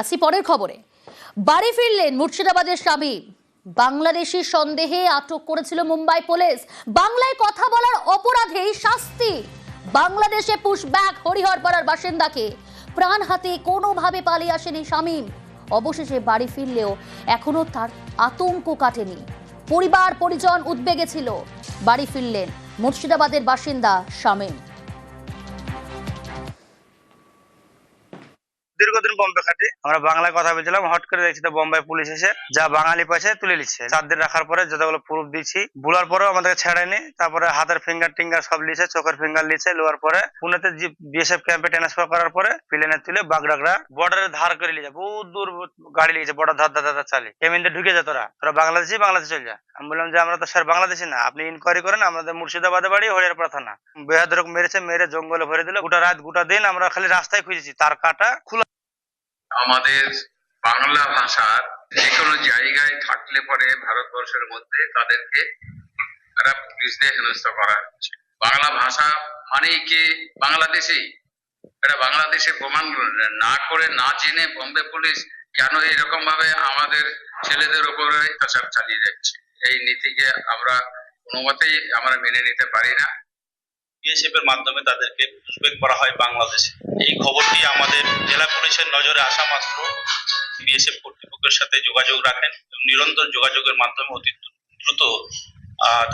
আসি পরের খবরে। বাড়ি ফিরলেন মুর্শিদাবাদের স্বামী। বাংলাদেশি সন্দেহে আটক করেছিল মুম্বাই পুলিশ। বাংলায় কথা বলার অপরাধেই শাস্তি। বাংলাদেশে পুশব্যাক হরিহরপাড়ার বাসিন্দাকে। প্রাণ হাতে কোনোভাবে পালিয়ে আসেনি শামীম অবশেষে বাড়ি ফিরলেও এখনও তার আতঙ্ক কাটেনি। পরিবার পরিজন উদ্বেগে ছিল। বাড়ি ফিরলেন মুর্শিদাবাদের বাসিন্দা শামীম। দীর্ঘদিন বম্বে খাটি আমরা বাংলায় কথা বলছিলাম হট করে দেখছি তো বোম্বাই পুলিশ এসে যা বাঙালি পয়সা তুলে নিচ্ছে। চার দিন রাখার পরে যতগুলো প্রুফ দিচ্ছি বুলার পরেও আমাদেরকে ছেড়েনি। তারপরে হাতের ফিঙ্গার টিঙ্গার সব লিছে, চোখের ফিঙ্গার লিছে, লোয়ার পরে পুনেতে বিএসএফ ক্যাম্পে ট্রান্সফার করার পরে প্লেনে তুলে বাগডাগরা বর্ডারে ধার করে লিয়ে বহুত দূর গাড়ি লিয়েছে বর্ডার ধার ধার ধার চালি এমনিতে ঢুকে যা তোরা। তোরা বাংলাদেশি, বাংলাদেশে চলে যা। আমি বললাম যে আমরা তো স্যার বাংলাদেশি না। আপনি ইনকোয়ারি করেন, আমাদের মুর্শিদাবাদে বাড়ি হরিয়ারপাড়া থানা। বেহাদরক মেরেছে, মেরে জঙ্গলে ভরে দিল। গোটা রাত, গোটা দিন আমরা খালি রাস্তায় খুঁজেছি। তার কাটা খোলা আমাদের বাংলা ভাষার যে কোনো জায়গায় থাকলে পরে ভারতবর্ষের মধ্যে তাদেরকে তারা পুলিশ দিয়ে হেনস্থা করা হচ্ছে। বাংলা ভাষা মানে কি বাংলাদেশি? এটা বাংলাদেশে প্রমাণ না করে না জেনে বম্বে পুলিশ কেন এরকম ভাবে আমাদের ছেলেদের উপরে অত্যাচার চালিয়ে যাচ্ছে? এই নীতিকে আমরা কোনো মতেই আমরা মেনে নিতে পারি না। বিএসএফ এর মাধ্যমে তাদেরকে পুষবেক করা হয় বাংলাদেশে। এই খবরটি আমাদের জেলা পুলিশের নজরে আসা মাত্র। বিএসএফ কর্তৃপক্ষের সাথে যোগাযোগ রাখেন নিরন্তর যোগাযোগের মাধ্যমে অতি দ্রুত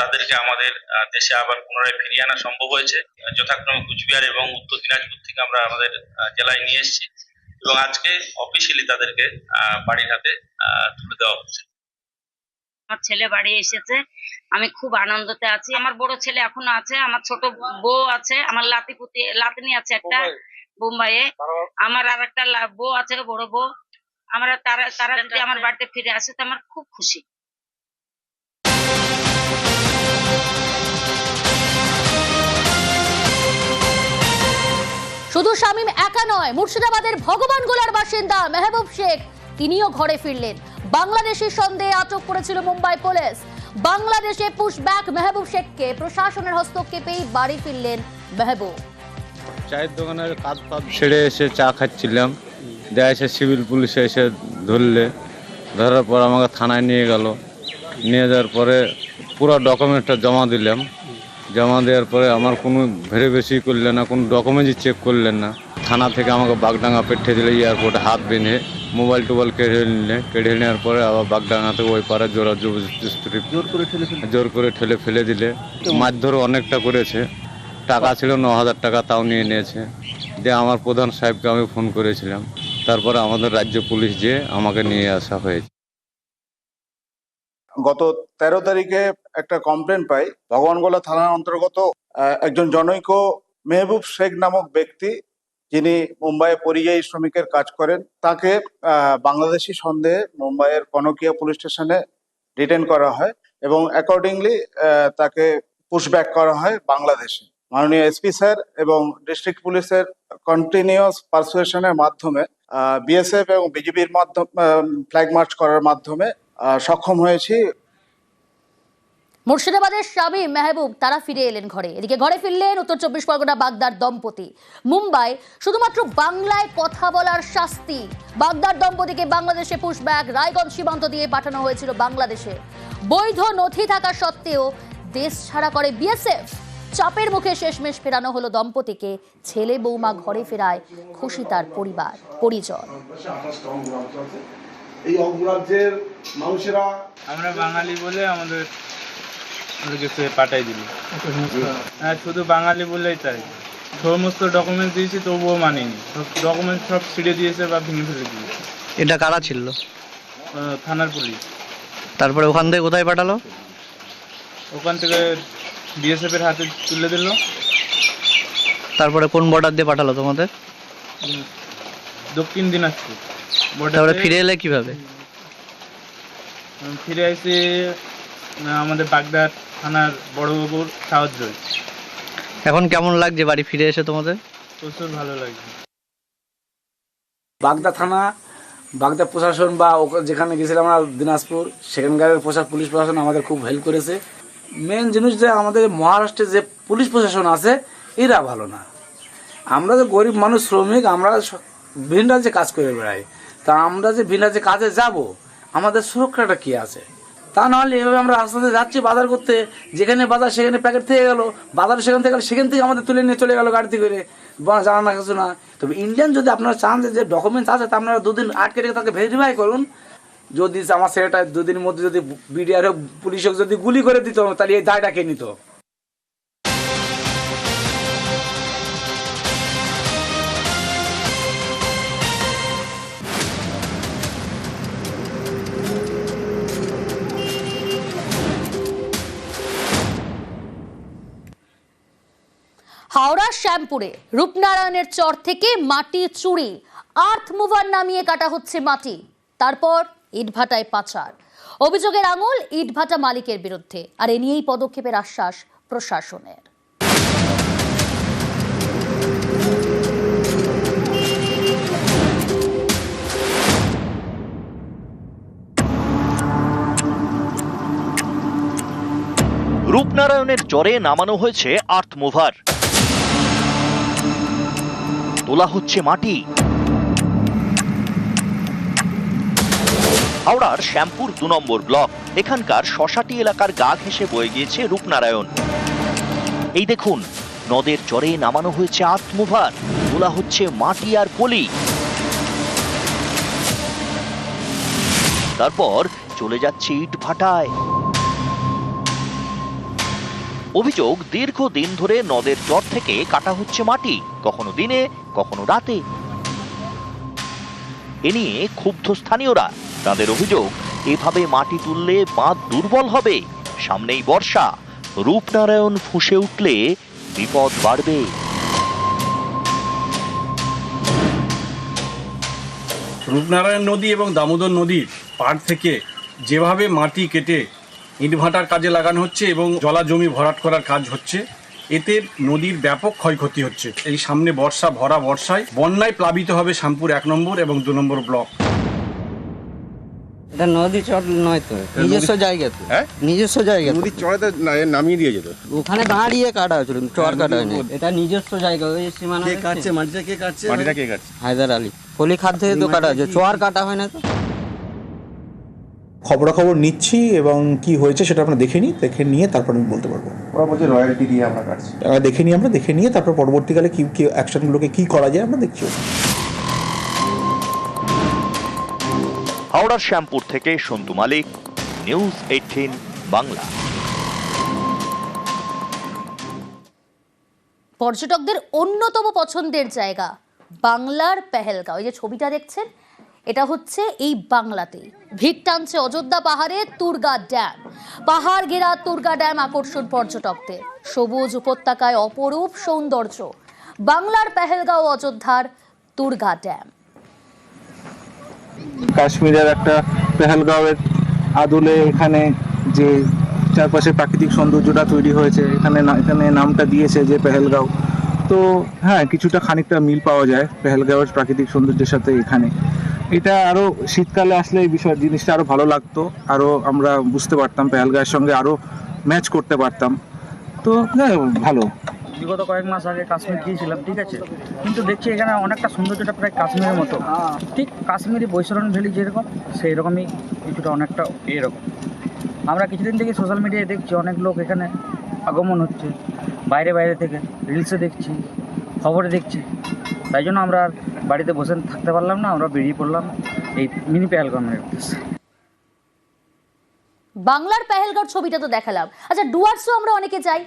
তাদেরকে আমাদের দেশে আবার পুনরায় ফিরিয়ে আনা সম্ভব হয়েছে। যথাক্রমে কুচবিহার এবং উত্তর দিনাজপুর থেকে আমরা আমাদের জেলায় নিয়ে এসেছি। এবং আজকে অফিসিয়ালি তাদেরকে বাড়ির হাতে তুলে দেওয়া হচ্ছে। আমার ছেলে বাড়ি এসেছে। আমি খুব আনন্দতে আছি। আমার বড় ছেলে এখনও আছে আমার ছোট বউ আছে আমার লাতি পুতি লাতিনি আছে একটা বোম্বাইয়ে। আমার আর একটা বউ আছে বড় বউ। আমরা তারা তারা যদি আমার বাড়িতে ফিরে আসে তো আমার খুব খুশি। শুধু শামীম একা নয় মুর্শিদাবাদের ভগবান গোলার বাসিন্দা মেহবুব শেখ তিনিও ঘরে ফিরলেন। বাংলাদেশি সন্দেহে আটক করেছিল মুম্বাই পুলিশ। বাংলাদেশে পুশব্যাক মেহবুব শেখকে প্রশাসনের হস্তক্ষেপেই বাড়ি ফিরলেন মেহবুব। চায়ের দোকানের কাজ ফাজ ছেড়ে এসে চা খাচ্ছিলাম। দেয়া এসে সিভিল পুলিশে এসে ধরলে। ধরার পর আমাকে থানায় নিয়ে গেল। নিয়ে যাওয়ার পরে পুরো ডকুমেন্টটা জমা দিলাম। জমা দেওয়ার পরে আমার কোনো ভেরিফিকেশন করলেন না, কোনো ডকুমেন্টই চেক করলেন না। থানা থেকে আমাকে বাগডাঙ্গা পেঠে দিলে এয়ারপোর্টে হাত বেঁধে মোবাইল টোবাইল কেড়ে নিলে কেড়ে নেওয়ার পরে আবার বাগডাঙ্গা থেকে ওই পারে জোরা জবরদস্তি জোর করে ঠেলে জোর করে ঠেলে ফেলে দিলে। মারধর অনেকটা করেছে। টাকা ছিল ন হাজার টাকা তাও নিয়ে নিয়েছে। দিয়ে আমার প্রধান সাহেবকে আমি ফোন করেছিলাম। তারপরে আমাদের রাজ্য পুলিশ যেয়ে আমাকে নিয়ে আসা হয়েছে। গত তেরো তারিখে একটা কমপ্লেন পাই। ভগবানগোলা থানার অন্তর্গত একজন জনৈক মেহবুব শেখ নামক ব্যক্তি যিনি মুম্বাইয়ে পরিযায়ী শ্রমিকের কাজ করেন, তাকে বাংলাদেশি সন্দেহে মুম্বাইয়ের কনকিয়া পুলিশ স্টেশনে ডিটেন করা হয় এবং অ্যাকর্ডিংলি তাকে পুশব্যাক করা হয় বাংলাদেশে। মাননীয় এসপি স্যার এবং ডিস্ট্রিক্ট পুলিশের কন্টিনিউয়াস পারসুয়েশনের মাধ্যমে বিএসএফ এবং বিজেপির মাধ্যমে ফ্ল্যাগ মার্চ করার মাধ্যমে সক্ষম হয়েছি। মুর্শিদাবাদের স্বামী মেহবুব তারা ফিরে এলেন ঘরে। এদিকে ঘরে ফিরলেন উত্তর চব্বিশ পরগনা বাগদার দম্পতি। মুম্বাই শুধুমাত্র বাংলায় কথা বলার শাস্তি। বাগদার দম্পতিকে বাংলাদেশে পুশব্যাক রায়গঞ্জ সীমান্ত দিয়ে পাঠানো হয়েছিল বাংলাদেশে। বৈধ নথি থাকা সত্ত্বেও দেশ ছাড়া করে বিএসএফ। চাপের মুখে শেষমেশ ফেরানো হলো দম্পতিকে। ছেলে বৌমা ঘরে ফেরায় খুশি তার পরিবার পরিজন। আছে এই অঙ্গরাজ্যের মানুষেরা আমরা বাঙালি বলে আমাদের সে পাঠাই দিল হ্যাঁ শুধু বাঙালি বলেই তাই। সমস্ত ডকুমেন্টস দিয়েছি তবুও মানেনি। সব ডকুমেন্টস সব ছিঁড়ে দিয়েছে বা ভেঙে ফেলে দিয়েছে। এটা কারা ছিল আহ, থানার পুলিশ। তারপরে ওখান থেকে কোথায় পাঠালো? ওখান থেকে বিএসএফ এর হাতে তুলে দিল। তারপরে কোন বর্ডার দিয়ে পাঠালো তোমাদের? দক্ষিণ দিনাজপুর। তারপরে বর্ডারে ফিরে এলে কীভাবে? ফিরে এসে আহ, আমাদের বাগদার থানার বড়বাবুর সাহায্য। এখন কেমন লাগছে বাড়ি ফিরে এসে তোমাদের? প্রচুর ভালো লাগছে। বাগদা থানা বাগদা প্রশাসন বা যেখানে গেছিলাম আমরা দিনাজপুর সেখানকার প্রশাসন পুলিশ প্রশাসন আমাদের খুব হেল্প করেছে। মেন জিনিস যে আমাদের মহারাষ্ট্রে যে পুলিশ প্রশাসন আছে এরা ভালো না। আমরা যে গরিব মানুষ শ্রমিক আমরা বিভিন্ন রাজ্যে কাজ করে বেড়াই। তা আমরা যে বিনা রাজ্যে কাজে যাব আমাদের সুরক্ষাটা কি আছে? তা নাহলে এভাবে আমরা রাস্তাতে যাচ্ছি বাজার করতে। যেখানে বাজার সেখানে প্যাকেট থেকে গেল, বাজার সেখান থেকে গেলো, সেখান থেকে আমাদের তুলে নিয়ে চলে গেলো গাড়িতে করে। জানা না কিছু না। তবে ইন্ডিয়ান যদি আপনারা চান যে- যে ডকুমেন্টস আছে তা আপনারা দুদিন আটকে রেখে তাকে ভেরিফাই করুন। যদি আমার ছেলেটা দুদিনের মধ্যে যদি বিডিআর হোক, পুলিশ হোক যদি গুলি করে দিত, তাহলে এই দায়টা কে নিত? হাওড়ার শ্যামপুরে রূপনারায়ণের চর থেকে মাটি চুরি, আর্থ মুভার নামিয়ে কাটা হচ্ছে মাটি। তারপর ইটভাটায় পাচার। অভিযোগের আঙুল ইটভাটা মালিকের বিরুদ্ধে। আর এ নিয়েই পদক্ষেপের আশ্বাস প্রশাসনের। রূপনারায়ণের চরে নামানো হয়েছে আর্থ মুভার। তোলা হচ্ছে মাটি। হাওড়ার শ্যামপুর দু নম্বর ব্লক, এখানকার শশাটি এলাকার গা ঘেঁষে বয়ে গিয়েছে রূপনারায়ণ। এই দেখুন, নদের চরে নামানো হয়েছে আর্থ মুভার তোলা হচ্ছে মাটি আর পলি। তারপর চলে যাচ্ছে ইট ভাটায় অভিযোগ দীর্ঘদিন ধরে নদের চর থেকে কাটা হচ্ছে মাটি, কখনো দিনে, কখনো রাতে। এ নিয়ে ক্ষুব্ধ স্থানীয়রা, তাদের অভিযোগ, এভাবে মাটি তুললে বাঁধ দুর্বল হবে, সামনেই বর্ষা, রূপনারায়ণ ফুঁসে উঠলে বিপদ বাড়বে। রূপনারায়ণ নদী এবং দামোদর নদীর পাড় থেকে যেভাবে মাটি কেটে ইটভাটার কাজে লাগানো হচ্ছে এবং জলা জমি ভরাট করার কাজ হচ্ছে। এতে নদীর ব্যাপক ক্ষয়ক্ষতি হচ্ছে। এই সামনে বর্ষা ভরা বর্ষায় বন্যায় প্লাবিত হবে শ্যামপুর এক নম্বর এবং দু নম্বর ব্লক। এটা নদী চর নয় তো নিজস্ব জায়গা তো। নিজস্ব জায়গা নদীর চড়াতে নামিয়ে দিয়ে যেত। ওখানে দাঁড়িয়ে কাটা হয়েছিল চর কাটা হয়নি। এটা নিজস্ব জায়গা ওই সীমানা কে কাটছে মাটিটা কে কাটছে? মাটিটা কে কাটছে? হায়দার আলী। পলি খাদ থেকে তো কাটা হয়েছে চর কাটা হয় না তো। খবরাখবর নিচ্ছি এবং কি হয়েছে সেটা আমরা দেখে নিই দেখে নিয়ে তারপর আমি বলতে পারব। ওরা বলছে রয়্যালটি দিয়ে আমরা কাটছি। দেখে নিই আমরা দেখে নিয়ে তারপর পরবর্তীকালে কি কি অ্যাকশনগুলোকে কি করা যায় আমরা দেখছি। হাওড়ার শ্যামপুর থেকে সন্তু মালিক নিউজ এইটিন বাংলা। পর্যটকদের অন্যতম পছন্দের জায়গা বাংলার পেহেলগাঁও। এই যে ছবিটা দেখছেন এটা হচ্ছে এই বাংলাতেই। ভিড় টানছে অযোধ্যা পাহাড়ে তুর্গা ড্যাম। পাহাড় ঘেরা তুর্গা ড্যাম আকর্ষণ পর্যটকদের। সবুজ উপত্যকায় অপরূপ সৌন্দর্য। বাংলার পেহেলগাঁও অযোধ্যার তুর্গা ড্যাম। কাশ্মীরের একটা পেহেলগাঁওয়ের আদলে এখানে যে চারপাশে প্রাকৃতিক সৌন্দর্যটা তৈরি হয়েছে, এখানে এখানে নামটা দিয়েছে যে পেহেলগাঁও। তো হ্যাঁ কিছুটা খানিকটা মিল পাওয়া যায় পেহেলগাঁওয়ের প্রাকৃতিক সৌন্দর্যের সাথে এখানে। এটা আরও শীতকালে আসলে এই বিষয় জিনিসটা আরও ভালো লাগতো। আরও আমরা বুঝতে পারতাম পেহেলগাঁওয়ের সঙ্গে আরও ম্যাচ করতে পারতাম। তো ভালো। বিগত কয়েক মাস আগে কাশ্মীর গিয়েছিলাম, ঠিক আছে? কিন্তু দেখছি এখানে অনেকটা সৌন্দর্যটা প্রায় কাশ্মীরের মতো। ঠিক কাশ্মীরি বৈশরণ ভ্যালি যেরকম সেই রকমই কিছুটা অনেকটা এরকম। আমরা কিছুদিন থেকে সোশ্যাল মিডিয়ায় দেখছি, অনেক লোক এখানে আগমন হচ্ছে। বাইরে বাইরে থেকে রিলসে দেখছি। খবরে দেখছি। তাই জন্য আমরা বাড়িতে বসে থাকতে পারলাম না, আমরা বেরিয়ে পড়লাম এই মিনি পেহেলগামের উদ্দেশ্যে। বাংলার পেহেলগড় ছবিটা তো দেখালাম। আচ্ছা ডুয়ার্সও আমরা অনেকে যাই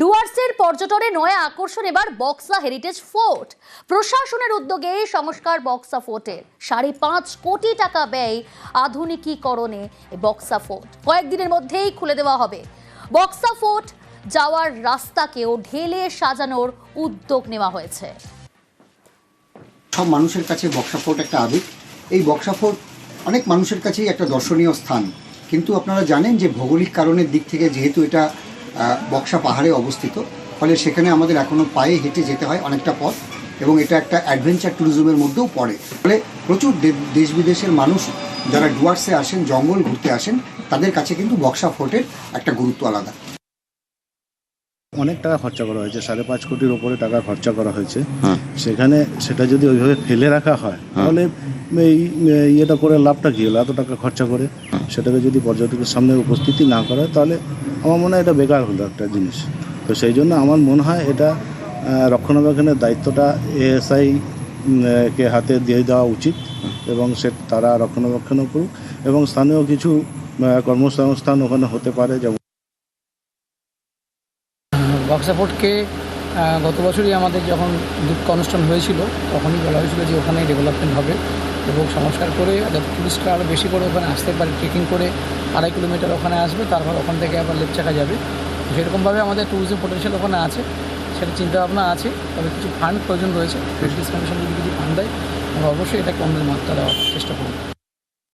ডুয়ার্সের পর্যটনে নয়া আকর্ষণ, এবার বক্সা হেরিটেজ ফোর্ট। প্রশাসনের উদ্যোগে সংস্কার বক্সা ফোর্টের সাড়ে পাঁচ কোটি টাকা ব্যয় আধুনিকীকরণে বক্সা ফোর্ট। কয়েকদিনের মধ্যেই খুলে দেওয়া হবে। বক্সা ফোর্ট যাওয়ার রাস্তাকেও ঢেলে সাজানোর উদ্যোগ নেওয়া হয়েছে। সব মানুষের কাছে বক্সা ফোর্ট একটা আবেগ। এই বক্সা ফোর্ট অনেক মানুষের কাছেই একটা দর্শনীয় স্থান। কিন্তু আপনারা জানেন যে ভৌগোলিক কারণের দিক থেকে যেহেতু এটা বক্সা পাহাড়ে অবস্থিত, ফলে সেখানে আমাদের এখনও পায়ে হেঁটে যেতে হয় অনেকটা পথ এবং এটা একটা অ্যাডভেঞ্চার ট্যুরিজমের মধ্যেও পড়ে। ফলে প্রচুর দেশ বিদেশের মানুষ যারা ডুয়ার্সে আসেন, জঙ্গল ঘুরতে আসেন, তাদের কাছে কিন্তু বক্সা ফোর্টের একটা গুরুত্ব আলাদা। অনেক টাকা খরচা করা হয়েছে সাড়ে পাঁচ কোটির ওপরে টাকা খরচা করা হয়েছে। সেখানে সেটা যদি ওইভাবে ফেলে রাখা হয় তাহলে এই ইয়েটা করে লাভটা কী হলো? এত টাকা খরচা করে সেটাকে যদি পর্যটকের সামনে উপস্থিতি না করা হয় তাহলে আমার মনে হয় এটা বেকার হলো একটা জিনিস। তো সেই জন্য আমার মনে হয় এটা রক্ষণাবেক্ষণের দায়িত্বটা এএসআই কে হাতে দিয়ে দেওয়া উচিত এবং সে তারা রক্ষণাবেক্ষণও করুক এবং স্থানীয় কিছু কর্মসংস্থান ওখানে হতে পারে যেমন বক্সাফোর্টকে গত বছরই আমাদের যখন দুঃখ অনুষ্ঠান হয়েছিল, তখনই বলা হয়েছিল যে ওখানে ডেভেলপমেন্ট হবে এবং সংস্কার করে যাতে টুরিস্টরা আরও বেশি করে ওখানে আসতে পারে ট্রেকিং করে আড়াই কিলোমিটার ওখানে আসবে, তারপর ওখান থেকে আবার লেপচাকা যাবে। সেরকমভাবে আমাদের ট্যুরিজম পোটেনশিয়াল ওখানে আছে, সেটা চিন্তাভাবনা আছে, তবে কিছু ফান্ড প্রয়োজন রয়েছে ব্রিটিশ কমিশন যদি কিছু ফান্ড দেয়, আমরা অবশ্যই এটাকে অন্যের মাত্রা দেওয়ার চেষ্টা করব।